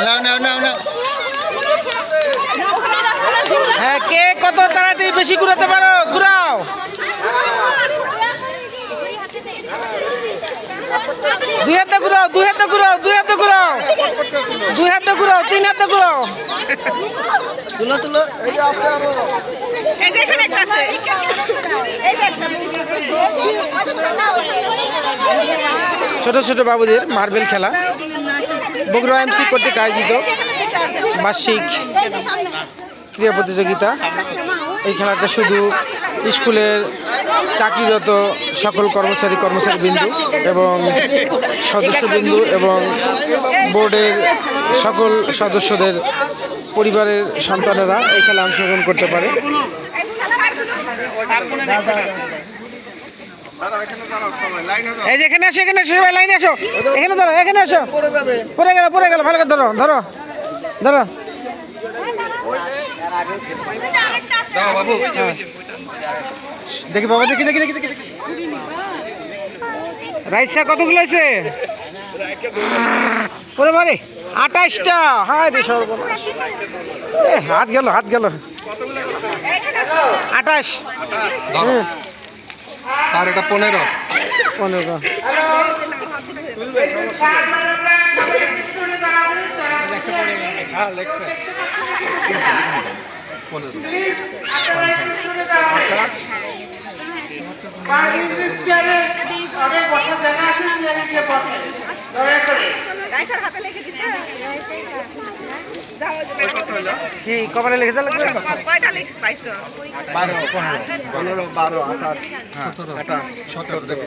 নাও নাও নাও নাও। হ্যাঁ কে কত তাড়াতাড়ি বেশি ঘুরাতে পারো? ঘুরাও। দুই হাতে ঘুরাও দুই হাতে ঘুরাও দুই হাতে ঘুরাও। দুই হাতে ঘুরাও তিন হাতে ঘুরাও। তুলো তুলো এই যে আছে আরও। এই যে এখানে একটা আছে। এই যে একটা। ছোট ছোট বাবুদের মার্বেল খেলা। বগুড়া এমসি কর্তৃক আয়োজিত বার্ষিক ক্রীড়া প্রতিযোগিতা। এই খেলাটা শুধু স্কুলের চাকরিরত সকল কর্মচারী কর্মচারী বিন্দু এবং সদস্যবিন্দু এবং বোর্ডের সকল সদস্যদের পরিবারের সন্তানেরা এই খেলা অংশগ্রহণ করতে পারে। এই যে এখানে আসো এখানে আসো সবাই লাইনে আসো। এখানে ধরো এখানে আসো। পড়ে গেল পড়ে গেল ভালো করে ধরো ধরো ধরো। দেখি বাবা দেখি দেখি দেখি দেখি। রাইসা কতগুলো আছে ওরে বারে আঠাশটা হায় রে সর্বনাশ। হাত গেল হাত গেল। আঠাশ। আর এটা পনেরো। পনেরো। হ্যাঁ লেখছে পনেরো রাইটার হাতে লিখে দিতে কি কপালে লিখে দিলে লাগবে? কয়টা লিখ পাইছো? বারো পনেরো পনেরো বারো আঠাশ হ্যাঁ আঠাশ সতেরো। থেকে